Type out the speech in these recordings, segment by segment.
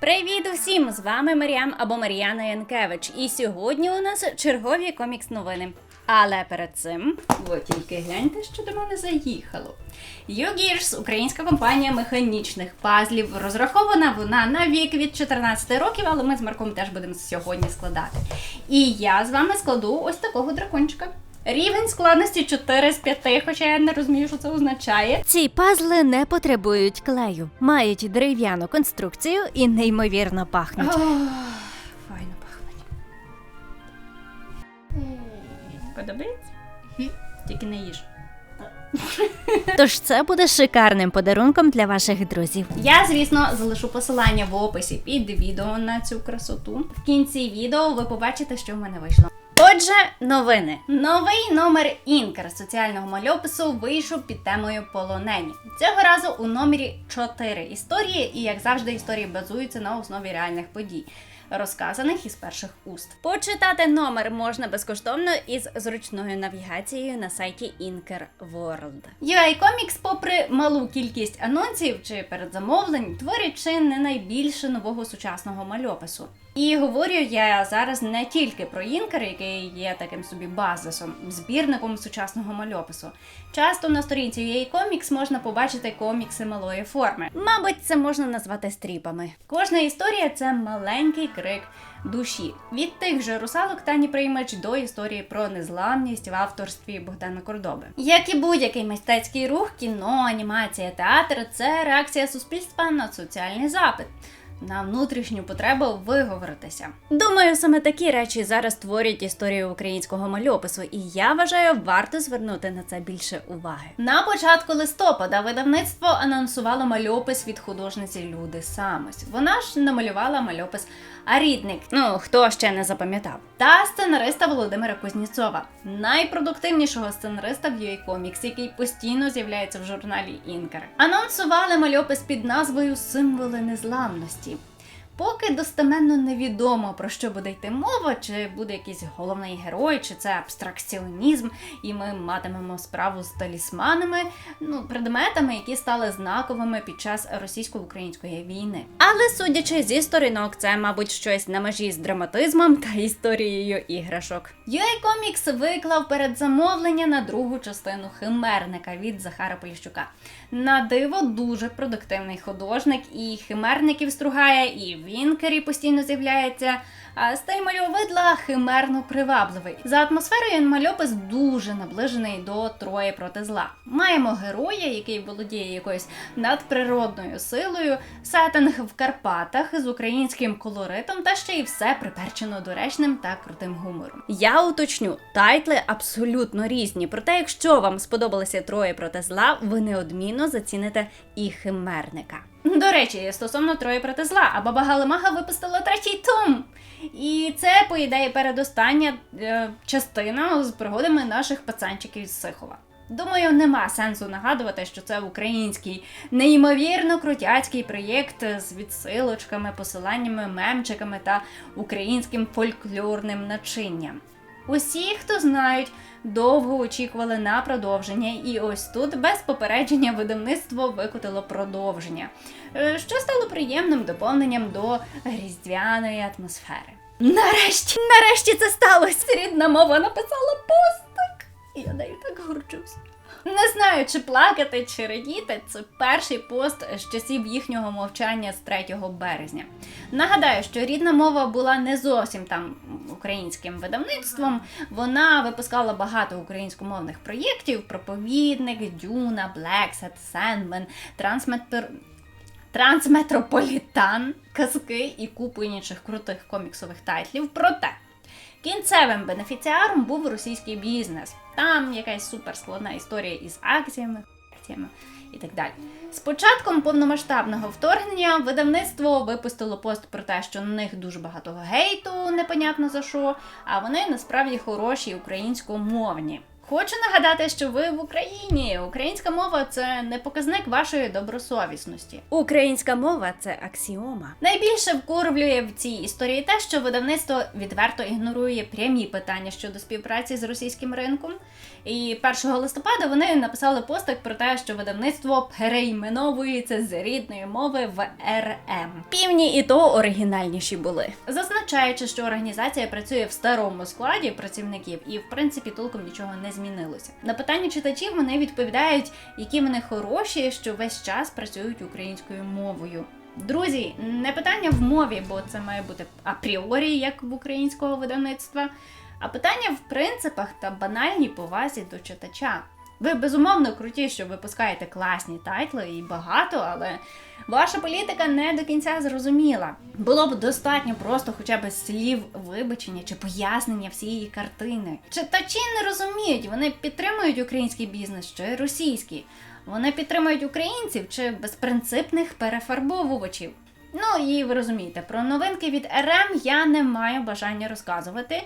Привіт усім! З вами Маріам або Мар'яна Янкевич. І сьогодні у нас чергові комікс новини. Але перед цим, ви тільки гляньте, що до мене заїхало. YouGears – українська компанія механічних пазлів. Розрахована вона на вік від 14 років, але ми з Марком теж будемо сьогодні складати. І я з вами складу ось такого дракончика. Рівень складності 4 з 5, хоча я не розумію, що це означає. Ці пазли не потребують клею, мають дерев'яну конструкцію і неймовірно пахнуть. Ох, Файно пахнуть. Подобається? Тільки не їж. Тож це буде шикарним подарунком для ваших друзів. Я, звісно, залишу посилання в описі під відео на цю красоту. В кінці відео ви побачите, що в мене вийшло. Отже, новини. Новий номер Інкер соціального мальопису вийшов під темою полонені. Цього разу у номері 4 історії, і як завжди, історії базуються на основі реальних подій. Розказаних із перших уст. Почитати номер можна безкоштовно із зручною навігацією на сайті Inker World. UI Comics, попри малу кількість анонсів чи передзамовлень, творять чи не найбільше нового сучасного мальопису. І говорю я зараз не тільки про Інкер, який є таким собі базисом, збірником сучасного мальопису. Часто на сторінці UA Comics можна побачити комікси малої форми. Мабуть, це можна назвати стріпами. Кожна історія це маленький крик душі. Від тих же русалок Тані Приймач до історії про незламність в авторстві Богдана Кордоби. Як і будь-який мистецький рух, кіно, анімація, театр це реакція суспільства на соціальний запит. На внутрішню потребу виговоритися. Думаю, саме такі речі зараз творять історію українського мальопису, і я вважаю, варто звернути на це більше уваги. На початку листопада видавництво анонсувало мальопис від художниці Люди Самось. Вона ж намалювала мальопис Арідник. Ну хто ще не запам'ятав, та сценариста Володимира Кузніцова, найпродуктивнішого сценариста в UA Comics, який постійно з'являється в журналі Інкер. Анонсували мальопис під назвою Символи незламності. Поки достеменно невідомо про що буде йти мова, чи буде якийсь головний герой, чи це абстракціонізм, і ми матимемо справу з талісманами, ну предметами, які стали знаковими під час російсько-української війни. Але судячи зі сторінок, це, мабуть, щось на межі з драматизмом та історією іграшок. UA Comics виклав передзамовлення на другу частину химерника від Захара Поліщука. На диво дуже продуктивний художник, і химерників стругає, і в інкері постійно з'являється. Стиль мальовидла химерно привабливий. За атмосферою мальопис дуже наближений до Трої проти зла. Маємо героя, який володіє якоюсь надприродною силою, сеттинг в Карпатах з українським колоритом, та ще й все приперчено доречним та крутим гумором. Я уточню, тайтли абсолютно різні. Проте, якщо вам сподобалося Троє проти зла, ви неодмінно заціните і химерника. До речі, стосовно Троє проти зла, а баба Галимага випустила третій том. І це, по ідеї, передостання е, частина з пригодами наших пацанчиків з Сихова. Думаю, нема сенсу нагадувати, що це український неймовірно крутяцький проєкт з відсилочками, посиланнями, мемчиками та українським фольклорним начинням. Усі, хто знають, довго очікували на продовження, і ось тут без попередження видавництво викотило продовження, е, що стало приємним доповненням до різдвяної атмосфери. Нарешті, нарешті це сталося! Рідна мова написала постик! Я нею так горджусь. Не знаю, чи плакати, чи радіти. Це перший пост з часів їхнього мовчання з 3 березня. Нагадаю, що рідна мова була не зовсім там українським видавництвом. Вона випускала багато українськомовних проєктів: проповідник, Дюна, Блексет, Сендмен, Трансметр. Трансметрополітан, казки і купу інших крутих коміксових тайтлів. Проте кінцевим бенефіціаром був російський бізнес. Там якась суперскладна історія із акціями, акціями і так далі. З початком повномасштабного вторгнення видавництво випустило пост про те, що на них дуже багато гейту, непонятно за що, а вони насправді хороші українськомовні. Хочу нагадати, що ви в Україні. Українська мова це не показник вашої добросовісності. Українська мова це аксіома. Найбільше вкурвлює в цій історії те, що видавництво відверто ігнорує прямі питання щодо співпраці з російським ринком. І 1 листопада вони написали постик про те, що видавництво перейменовується з рідної мови в РМ. Півні і то оригінальніші були, зазначаючи, що організація працює в старому складі працівників, і в принципі толком нічого не змінилося. На питання читачів вони відповідають, які вони хороші, що весь час працюють українською мовою. Друзі, не питання в мові, бо це має бути апріорі, як в українського видавництва, а питання в принципах та банальній повазі до читача. Ви безумовно круті, що випускаєте класні тайтли і багато, але ваша політика не до кінця зрозуміла. Було б достатньо просто хоча б слів вибачення чи пояснення всієї картини. Читачі не розуміють, вони підтримують український бізнес чи російський. Вони підтримують українців чи безпринципних перефарбовувачів. Ну і ви розумієте, про новинки від РМ я не маю бажання розказувати.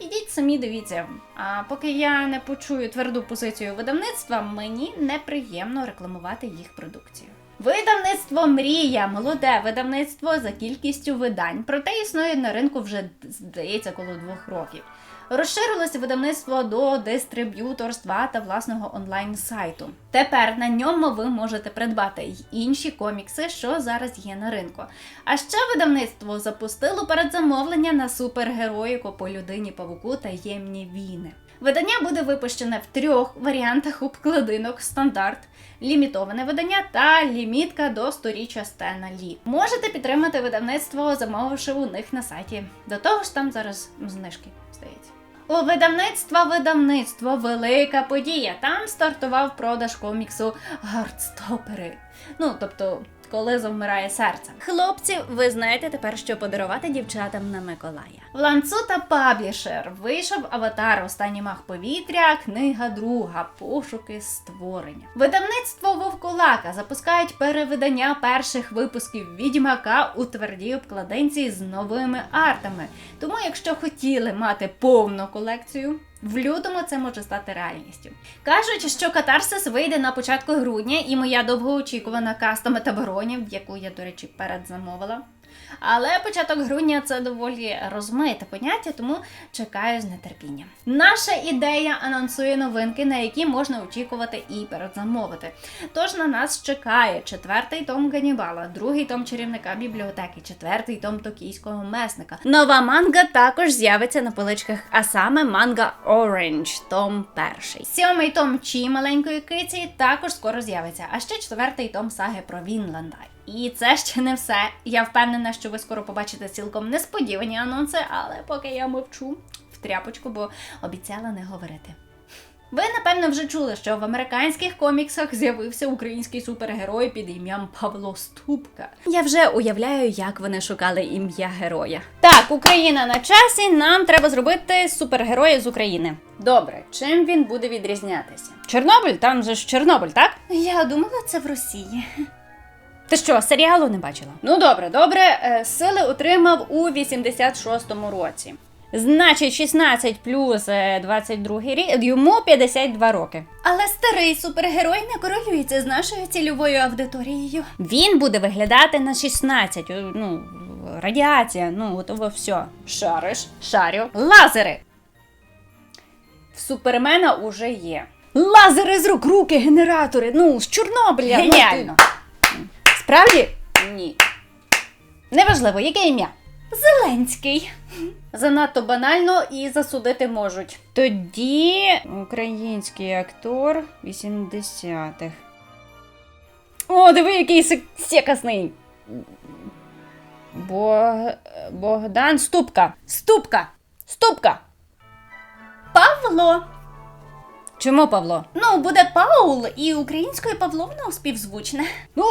Ідіть самі дивіться. А поки я не почую тверду позицію видавництва, мені неприємно рекламувати їх продукцію. Видавництво Мрія, молоде видавництво за кількістю видань, проте існує на ринку вже здається коло двох років. Розширилося видавництво до дистриб'юторства та власного онлайн-сайту. Тепер на ньому ви можете придбати й інші комікси, що зараз є на ринку. А ще видавництво запустило передзамовлення на супергероїку по людині павуку таємні війни. Видання буде випущене в трьох варіантах обкладинок: стандарт, лімітоване видання та лімітка до сторіччя Стена Лі. Можете підтримати видавництво, замовивши у них на сайті. До того ж, там зараз знижки здається. У видавництва видавництво велика подія. Там стартував продаж коміксу Гардстопери. Ну, тобто, коли завмирає серце. Хлопці, ви знаєте тепер, що подарувати дівчатам на Миколая. В Ланцута Паблішер вийшов аватар Останній мах повітря, книга друга, пошуки створення. Видавництво Вовкулака запускають перевидання перших випусків відьмака у твердій обкладинці з новими артами. Тому, якщо хотіли мати повну колекцію. В лютому це може стати реальністю. Кажуть, що катарсис вийде на початку грудня, і моя довгоочікувана каста метаборонів, яку я, до речі, передзамовила. Але початок грудня це доволі розмите поняття, тому чекаю з нетерпінням. Наша ідея анонсує новинки, на які можна очікувати і передзамовити. Тож на нас чекає четвертий том Ганібала, другий том чарівника бібліотеки, четвертий том токійського месника. Нова манга також з'явиться на поличках, а саме манга Orange, том перший. Сьомий том Чі маленької киці також скоро з'явиться. А ще четвертий том саги про Вінланда. І це ще не все. Я впевнена, що ви скоро побачите цілком несподівані анонси, але поки я мовчу в тряпочку, бо обіцяла не говорити. Ви напевно вже чули, що в американських коміксах з'явився український супергерой під ім'ям Павло Ступка. Я вже уявляю, як вони шукали ім'я героя. Так, Україна на часі. Нам треба зробити супергероя з України. Добре, чим він буде відрізнятися? Чорнобиль, там же ж Чорнобиль, так? Я думала, це в Росії. Ти що, серіалу не бачила? Ну добре, добре. Е, Сили отримав у 86-му році. Значить, 16 плюс е, 22 рік, йому 52 роки. Але старий супергерой не корелюється з нашою цільовою аудиторією. Він буде виглядати на 16. е, Ну, радіація, ну, от все. Шариш, шарю. Лазери. В Супермена уже є. Лазери з рук, руки, генератори. Ну, з Чорнобиля. Геніально. Справді? Ні. Неважливо, яке ім'я? Зеленський. Занадто банально і засудити можуть. Тоді український актор 80-х. О, диви, який секасний. Бог... Богдан Ступка. Ступка. Ступка. Павло. Чому Павло? Ну, буде Паул, і українською Павловна співзвучне. Ну,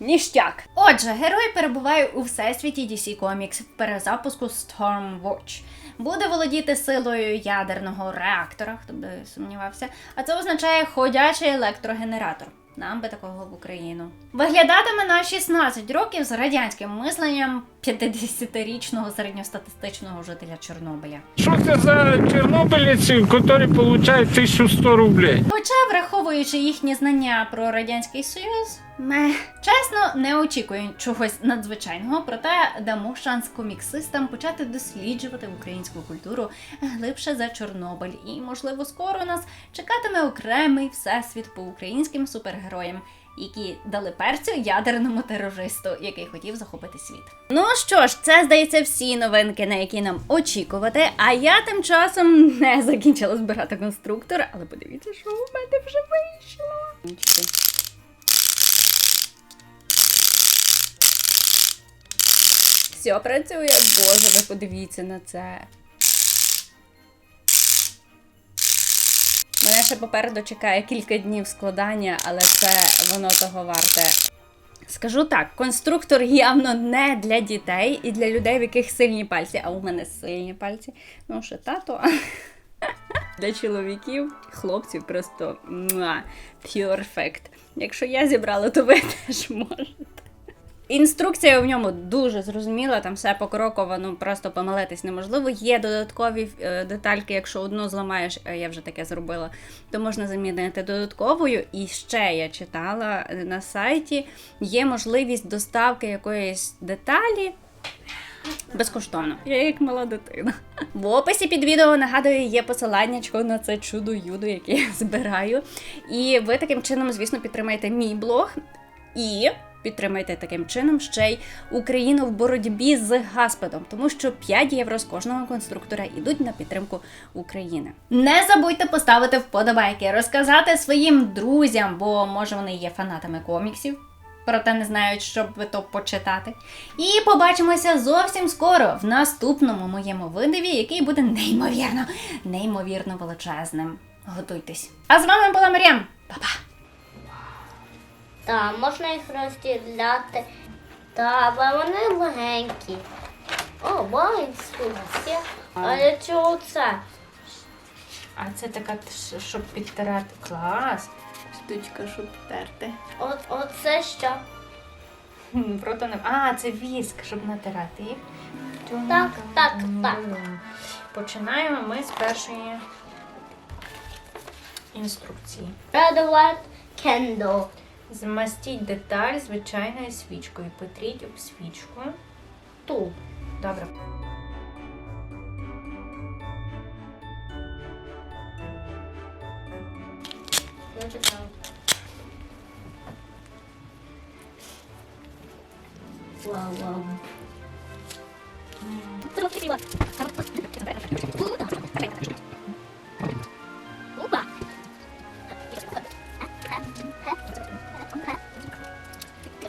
ніштяк. Отже, герой перебуває у всесвіті DC Comics в перезапуску Stormwatch. Буде володіти силою ядерного реактора, хто би сумнівався, а це означає ходячий електрогенератор. Нам би такого в Україну. Виглядатиме на 16 років з радянським мисленням 50-річного середньостатистичного жителя Чорнобиля. Що це за чорнобилівці, які отримують 1100 рублей? Хоча, враховуючи їхні знання про радянський союз, ме чесно не очікую чогось надзвичайного, проте дамо шанс коміксистам почати досліджувати українську культуру глибше за Чорнобиль. І можливо скоро нас чекатиме окремий всесвіт по українським супергероям. Які дали перцю ядерному терористу, який хотів захопити світ. Ну що ж, це здається всі новинки, на які нам очікувати. А я тим часом не закінчила збирати конструктор, але подивіться, що у мене вже вийшло. Все працює. Боже, ви подивіться на це. Ще попереду чекає кілька днів складання, але це воно того варте. Скажу так, конструктор явно не для дітей і для людей, в яких сильні пальці. А у мене сильні пальці. Ну, що тато. Для чоловіків, хлопців просто perfect. Якщо я зібрала, то ви теж можете. Інструкція в ньому дуже зрозуміла, там все покроково, ну просто помилитись неможливо. Є додаткові е, детальки, якщо одну зламаєш, е, я вже таке зробила, то можна замінити додатковою. І ще я читала е, на сайті, є можливість доставки якоїсь деталі. Безкоштовно. Я як мала дитина. В описі під відео нагадую, є посиланнячко на це чудо юдо, яке я збираю. І ви таким чином, звісно, підтримаєте мій блог і підтримайте таким чином ще й Україну в боротьбі з гаспедом, тому що 5 євро з кожного конструктора йдуть на підтримку України. Не забудьте поставити вподобайки, розказати своїм друзям, бо може вони є фанатами коміксів. Проте не знають, щоб ви то почитати. І побачимося зовсім скоро в наступному моєму видиві, який буде неймовірно, неймовірно величезним. Готуйтесь. А з вами була Мар'ям. Па-па! Так, можна їх розділяти. Так, бо вони легенькі. О, вау, інструкція. А чого це? А це така, щоб підтирати. Клас. Штучка, щоб підтерти. От, оце що? Прото не. А, це віск, щоб натирати їх. Так, так, так. Починаємо ми з першої інструкції. Red White Candle. Змастіть деталь звичайною свічкою. Потріть об свічку. Тут. Добре. Вау, вау.